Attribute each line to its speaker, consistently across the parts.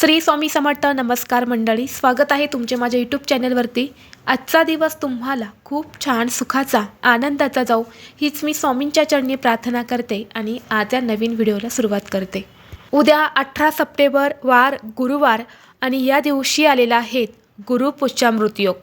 Speaker 1: श्री स्वामी समर्थ नमस्कार मंडळी स्वागत आहे तुमचे माझ्या यूट्यूब चॅनलवरती. आजचा दिवस तुम्हाला खूप छान सुखाचा आनंदाचा जाऊ हीच मी स्वामींच्या चरणी प्रार्थना करते आणि आज या नवीन व्हिडिओला सुरुवात करते. उद्या अठरा सप्टेंबर वार गुरुवार आणि या दिवशी आलेला आहे गुरुपुष्यामृत योग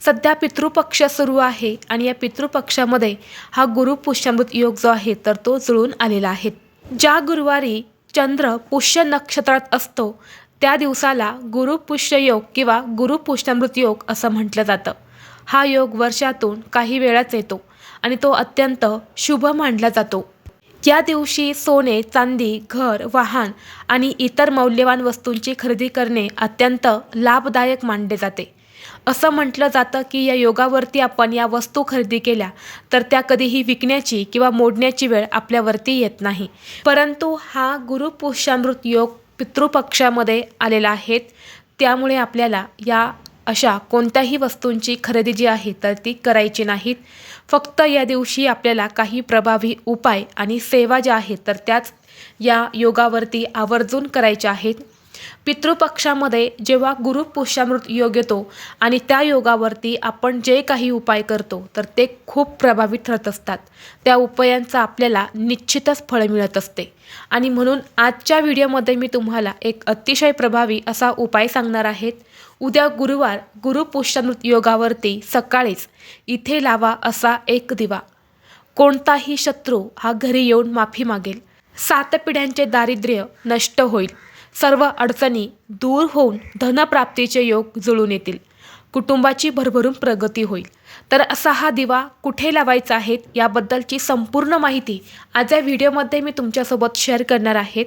Speaker 1: सध्या पितृपक्ष सुरू आहे आणि या पितृपक्षामध्ये हा गुरुपुष्यामृत योग जो आहे तर तो जुळून आलेला आहे. ज्या गुरुवारी चंद्र पुष्य नक्षत्रात असतो त्या दिवसाला गुरुपुष्य योग किंवा गुरुपुष्यामृत योग असं म्हटलं जातं. हा योग वर्षातून काही वेळाच येतो आणि तो अत्यंत शुभ मानला जातो. या दिवशी सोने चांदी घर वाहन आणि इतर मौल्यवान वस्तूंची खरेदी करणे अत्यंत लाभदायक मानले जाते. असं म्हटलं जातं की या योगावरती आपण या वस्तू खरेदी केल्या तर त्या कधीही विकण्याची किंवा मोडण्याची वेळ आपल्यावरती येत नाही. परंतु हा गुरुपुष्यामृत योग पितृपक्षामध्ये आलेला आहेत. त्यामुळे आपल्याला या अशा कोणत्याही वस्तूंची खरेदी जी आहे तर ती करायची नाहीत. फक्त या दिवशी आपल्याला काही प्रभावी उपाय आणि सेवा ज्या आहेत तर त्याच या योगावरती आवर्जून करायच्या आहेत. पितृपक्षामध्ये जेव्हा गुरुपुष्यामृत योग येतो आणि त्या योगावरती आपण जे काही उपाय करतो तर ते खूप प्रभावी ठरत असतात. त्या उपायांचं आपल्याला निश्चितच फळ मिळत असते. आणि म्हणून आजच्या व्हिडिओमध्ये मी तुम्हाला एक अतिशय प्रभावी असा उपाय सांगणार आहेत उद्या गुरुवार गुरुपुष्यामृत योगावरती सकाळीच इथे लावा असा एक दिवा. कोणताही शत्रू हा घरी येऊन माफी मागेल. सात पिढ्यांचे दारिद्र्य नष्ट होईल. सर्व अडचणी दूर होऊन धनप्राप्तीचे योग जुळून येतील. कुटुंबाची भरभरून प्रगती होईल. तर असा हा दिवा कुठे लावायचा आहे याबद्दलची संपूर्ण माहिती आज या व्हिडिओमध्ये मी तुमच्यासोबत शेअर करणार आहेत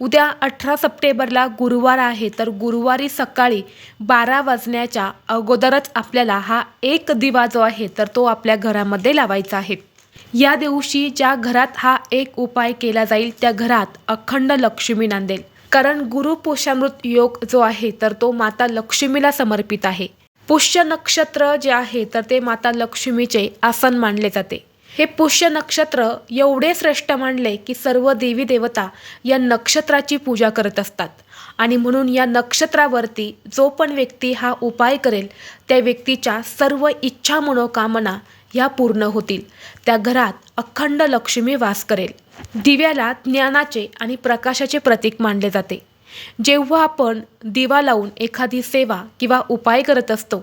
Speaker 1: उद्या अठरा सप्टेंबरला गुरुवार आहे तर गुरुवारी सकाळी बारा वाजण्याच्या अगोदरच आपल्याला हा एक दिवा जो आहे तर तो आपल्या घरामध्ये लावायचा आहे. या दिवशी ज्या घरात हा एक उपाय केला जाईल त्या घरात अखंड लक्ष्मी नांदेल. कारण गुरुपुष्यामृत योग जो आहे तर तो माता लक्ष्मीला समर्पित आहे. पुष्य नक्षत्र जे आहे तर ते माता लक्ष्मीचे आसन मानले जाते. हे पुष्य नक्षत्र एवढे श्रेष्ठ मानले की सर्व देवी देवता या नक्षत्राची पूजा करत असतात. आणि म्हणून या नक्षत्रावरती जो पण व्यक्ती हा उपाय करेल त्या व्यक्तीच्या सर्व इच्छा मनोकामना ह्या पूर्ण होतील. त्या घरात अखंड लक्ष्मी वास करेल. दिव्याला ज्ञानाचे आणि प्रकाशाचे प्रतीक मानले जाते. जेव्हा आपण दिवा लावून एखादी सेवा किंवा उपाय करत असतो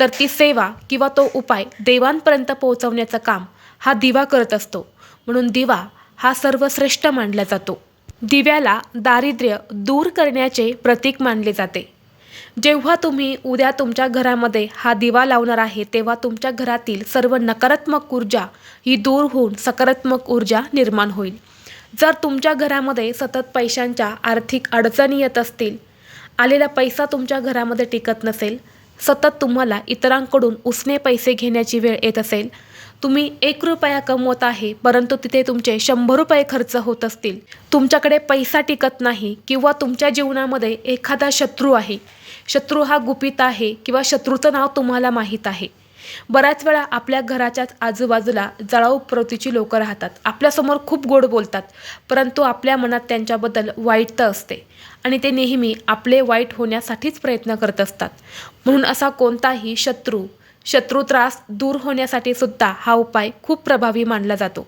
Speaker 1: तर ती सेवा किंवा तो उपाय देवांपर्यंत पोहोचवण्याचं काम हा दिवा करत असतो. म्हणून दिवा हा सर्वश्रेष्ठ मानला जातो. दिव्याला दारिद्र्य दूर करण्याचे प्रतीक मानले जाते. जेव्हा तुम्ही उद्या तुमच्या घरामध्ये हा दिवा लावणार आहे तेव्हा तुमच्या घरातील सर्व नकारात्मक ऊर्जा ही दूर होऊन सकारात्मक ऊर्जा निर्माण होईल. जर तुमच्या घरामध्ये सतत पैशांच्या आर्थिक अडचणी येत असतील आलेला पैसा तुमच्या घरामध्ये टिकत नसेल सतत तुम्हाला इतरांकडून उसने पैसे घेण्याची वेळ येत असेल तुम्ही एक रुपया कमवत आहे परंतु तिथे तुमचे शंभर रुपये खर्च होत असतील. तुमच्याकडे पैसा टिकत नाही किंवा तुमच्या जीवनामध्ये एखादा शत्रू आहे. शत्रू हा गुपित आहे किंवा शत्रूचं नाव तुम्हाला माहीत आहे. बऱ्याच वेळा आपल्या घराच्याच आजूबाजूला जळाऊ प्रवृत्तीची लोकं राहतात. आपल्यासमोर खूप गोड बोलतात परंतु आपल्या मनात त्यांच्याबद्दल वाईट तर असते. आणि ते नेहमी आपले वाईट होण्यासाठीच प्रयत्न करत असतात. म्हणून असा कोणताही शत्रू शत्रू त्रास दूर होण्यासाठी सुद्धा हा उपाय खूप प्रभावी मानला जातो.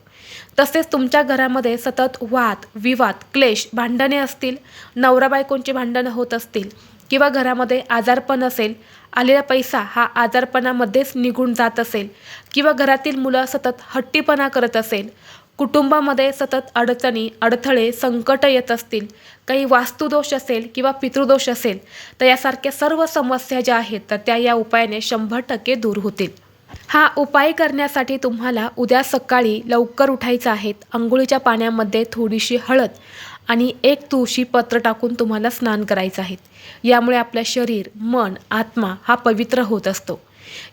Speaker 1: तसेच तुमच्या घरामध्ये सतत वाद विवाद क्लेश भांडणे असतील नवरा बायकोंची भांडणं होत असतील किंवा घरामध्ये आजारपण असेल आलेला पैसा हा आजारपणामध्येच निघून जात असेल किंवा घरातील मुलं सतत हट्टीपणा करत असेल कुटुंबामध्ये सतत अडचणी अडथळे संकट येत असतील काही वास्तुदोष असेल किंवा पितृदोष असेल तर यासारख्या सर्व समस्या ज्या आहेत तर त्या या उपायाने शंभर टक्के दूर होतील. हा उपाय करण्यासाठी तुम्हाला उद्या सकाळी लवकर उठायचं आहे. आंघोळीच्या पाण्यामध्ये थोडीशी हळद आणि एक तुळशी पत्र टाकून तुम्हाला स्नान करायचं आहे. यामुळे आपलं शरीर मन आत्मा हा पवित्र होत असतो.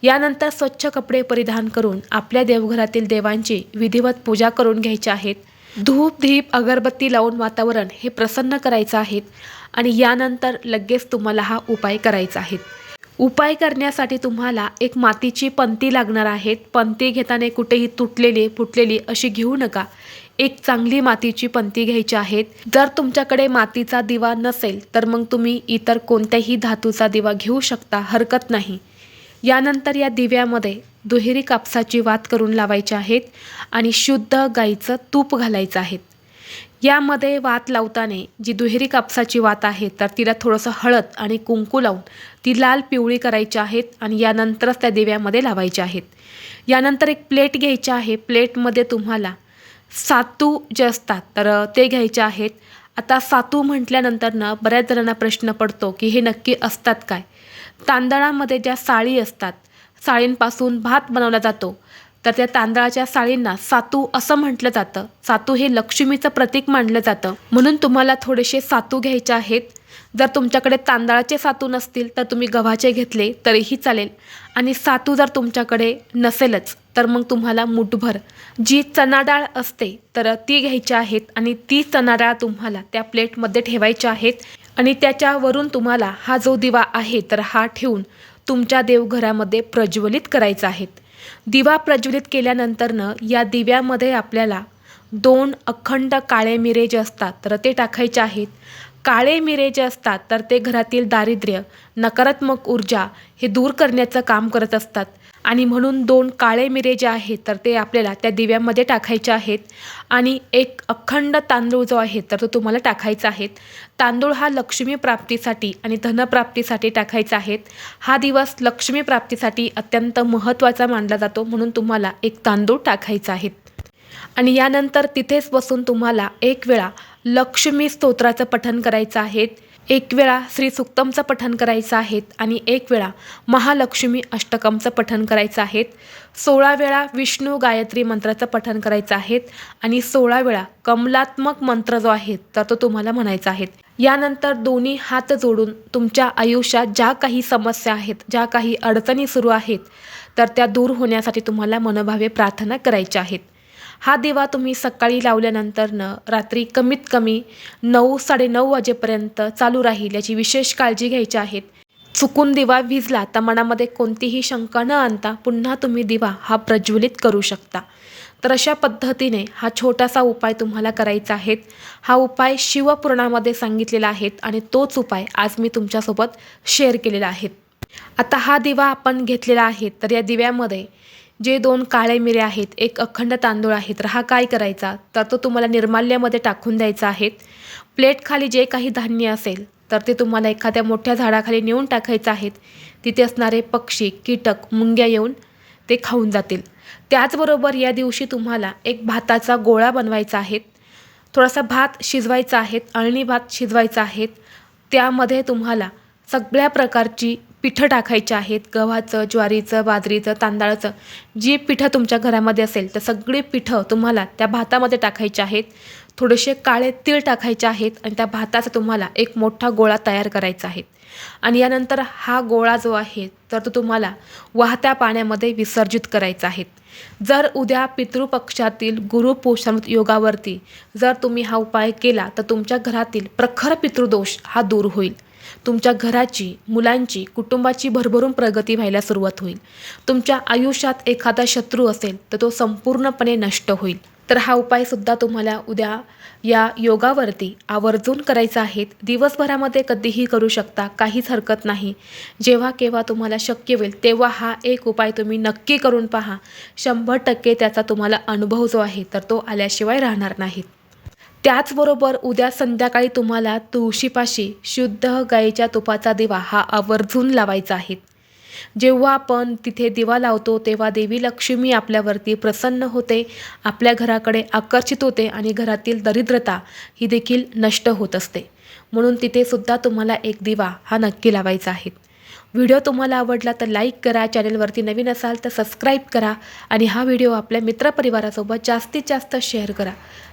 Speaker 1: यानंतर स्वच्छ कपडे परिधान करून आपल्या देवघरातील देवांची विधिवत पूजा करून घ्यायची आहेत. धूप धीप अगरबत्ती लावून वातावरण हे प्रसन्न करायचं आहे आणि यानंतर लगेच तुम्हाला हा उपाय करायचा आहे. उपाय करण्यासाठी तुम्हाला एक मातीची पंती लागणार आहेत. पंती घेताना कुठेही तुटलेली फुटलेली अशी घेऊ नका. एक चांगली मातीची पंती घ्यायची आहेत. जर तुमच्याकडे मातीचा दिवा नसेल तर मग तुम्ही इतर कोणत्याही धातूचा दिवा घेऊ शकता हरकत नाही. यानंतर या दिव्यामध्ये दुहेरी कापसाची वात करून लावायची आहेत आणि शुद्ध गाईचं तूप घालायचं आहे. यामध्ये वात लावताना जी दुहेरी कापसाची वात आहे तर तिला थोडंसं हळद आणि कुंकू लावून ती लाल पिवळी करायची आहेत आणि यानंतरच त्या दिव्यामध्ये लावायच्या आहेत. यानंतर एक प्लेट घ्यायची आहे. प्लेटमध्ये तुम्हाला सातू जे असतात तर ते घ्यायचे आहेत. आता सातू म्हटल्यानंतर ना बऱ्याच जणांना प्रश्न पडतो की हे नक्की असतात काय? तांदळामध्ये ज्या साळी असतात साळींपासून भात बनवला जातो. तर त्या तांदळाच्या साळींना सातू असं म्हटलं जातं. सातू हे लक्ष्मीचं प्रतीक मानलं जातं. म्हणून तुम्हाला थोडेसे सातू घ्यायचे आहेत. जर तुमच्याकडे तांदळाचे सातू नसतील तर तुम्ही गव्हाचे घेतले तरीही चालेल. आणि सातू जर तुमच्याकडे नसेलच तर मग तुम्हाला मुठभर. जी चना डाळ असते तर ती घ्यायची आहेत आणि ती चना डाळ तुम्हाला त्या प्लेटमध्ये ठेवायच्या आहेत आणि त्याच्यावरून तुम्हाला हा जो दिवा आहे तर हा ठेवून तुमच्या देवघरामध्ये प्रज्वलित करायचा आहे. दिवा प्रज्वलित केल्यानंतरनं या दिव्यामध्ये आपल्याला दोन अखंड काळे मिरे जे असतात तर ते टाकायचे आहेत. काळे मिरे जे असतात तर ते घरातील दारिद्र्य नकारात्मक ऊर्जा हे दूर करण्याचं काम करत असतात. आणि म्हणून दोन काळे मिरे जे आहेत तर ते आपल्याला त्या दिव्यामध्ये टाकायचे आहेत. आणि एक अखंड तांदूळ जो आहे तर तो तुम्हाला टाकायचा आहे. तांदूळ हा लक्ष्मी प्राप्तीसाठी आणि धनप्राप्तीसाठी टाकायचा आहे. हा दिवस लक्ष्मी प्राप्तीसाठी अत्यंत महत्त्वाचा मानला जातो म्हणून तुम्हाला एक तांदूळ टाकायचा आहे. आणि यानंतर तिथेच बसून तुम्हाला एक वेळा लक्ष्मी स्तोत्राचं पठन करायचं आहे एक वेळा श्री सुक्तमचं पठन करायचं आहे आणि एक वेळा महालक्ष्मी अष्टकमचं पठन करायचं आहे सोळा वेळा विष्णू गायत्री मंत्राचं पठन करायचं आहे आणि सोळा वेळा कमलात्मक मंत्र जो आहे तर तो तुम्हाला म्हणायचा आहे. यानंतर दोन्ही हात जोडून तुमच्या आयुष्यात ज्या काही समस्या आहेत ज्या काही अडचणी सुरू आहेत तर त्या दूर होण्यासाठी तुम्हाला मनोभावे प्रार्थना करायच्या आहेत. हा दिवा तुम्ही सकाळी लावल्यानंतरनं रात्री कमीत कमी नऊ साडेनऊ वाजेपर्यंत चालू राहील याची विशेष काळजी घ्यायची आहेत चुकून दिवा विजला तर मनामध्ये कोणतीही शंका न आणता पुन्हा तुम्ही दिवा हा प्रज्वलित करू शकता. तर अशा पद्धतीने हा छोटासा उपाय तुम्हाला करायचा आहे. हा उपाय शिवपुराणामध्ये सांगितलेला आहे आणि तोच उपाय आज मी तुमच्यासोबत शेअर केलेला आहे. आता हा दिवा आपण घेतलेला आहे तर या दिव्यामध्ये जे दोन काळे मिरे आहेत एक अखंड तांदूळ आहेत तर हा काय करायचा? तर तो तुम्हाला निर्माल्यामध्ये टाकून द्यायचा आहे. प्लेटखाली जे काही धान्य असेल तर ते तुम्हाला एखाद्या मोठ्या झाडाखाली नेऊन टाकायचं आहेत. तिथे असणारे पक्षी कीटक मुंग्या येऊन ते खाऊन जातील. त्याचबरोबर या दिवशी तुम्हाला एक भाताचा गोळा बनवायचा आहे. थोडासा भात शिजवायचा आहे अळणी भात शिजवायचा आहे. त्यामध्ये तुम्हाला सगळ्या प्रकारची पिठं टाकायची आहेत गव्हाचं ज्वारीचं बाजरीचं तांदळाचं. जी पिठं तुमच्या घरामध्ये असेल तर सगळी पिठं तुम्हाला त्या भातामध्ये टाकायचे आहेत. थोडेसे काळे तीळ टाकायचे आहेत आणि त्या भाताचा तुम्हाला एक मोठा गोळा तयार करायचा आहे. आणि यानंतर हा गोळा जो आहे तर तो तुम्हाला वाहत्या पाण्यामध्ये विसर्जित करायचा आहे. जर उद्या पितृपक्षातील गुरुपोषामृत योगावरती जर तुम्ही हा उपाय केला तर तुमच्या घरातील प्रखर पितृदोष हा दूर होईल. तुमच्या घराची मुलांची कुटुंबाची भरभरून प्रगती व्हायला सुरुवात होईल. तुमच्या आयुष्यात एखादा शत्रू असेल तर तो संपूर्णपणे नष्ट होईल. तर हा उपायसुद्धा तुम्हाला उद्या या योगावरती आवर्जून करायचा आहेत दिवसभरामध्ये कधीही करू शकता काहीच हरकत नाही. जेव्हा केव्हा तुम्हाला शक्य होईल तेव्हा हा एक उपाय तुम्ही नक्की करून पहा. शंभर टक्के त्याचा तुम्हाला अनुभव जो आहे तर तो आल्याशिवाय राहणार नाहीत. त्याचबरोबर उद्या संध्याकाळी तुम्हाला तुळशीपाशी शुद्ध गाईच्या तुपाचा दिवा हा आवर्जून लावायचा आहे. जेव्हा आपण तिथे दिवा लावतो तेव्हा देवी लक्ष्मी आपल्यावरती प्रसन्न होते आपल्या घराकडे आकर्षित होते आणि घरातील दरिद्रता ही देखील नष्ट होत असते. म्हणून तिथे सुद्धा तुम्हाला एक दिवा हा नक्की लावायचा आहे. व्हिडिओ तुम्हाला आवडला तर लाईक करा चॅनलवरती नवीन असाल तर सबस्क्राईब करा आणि हा व्हिडिओ आपल्या मित्रपरिवारासोबत जास्तीत जास्त शेअर करा.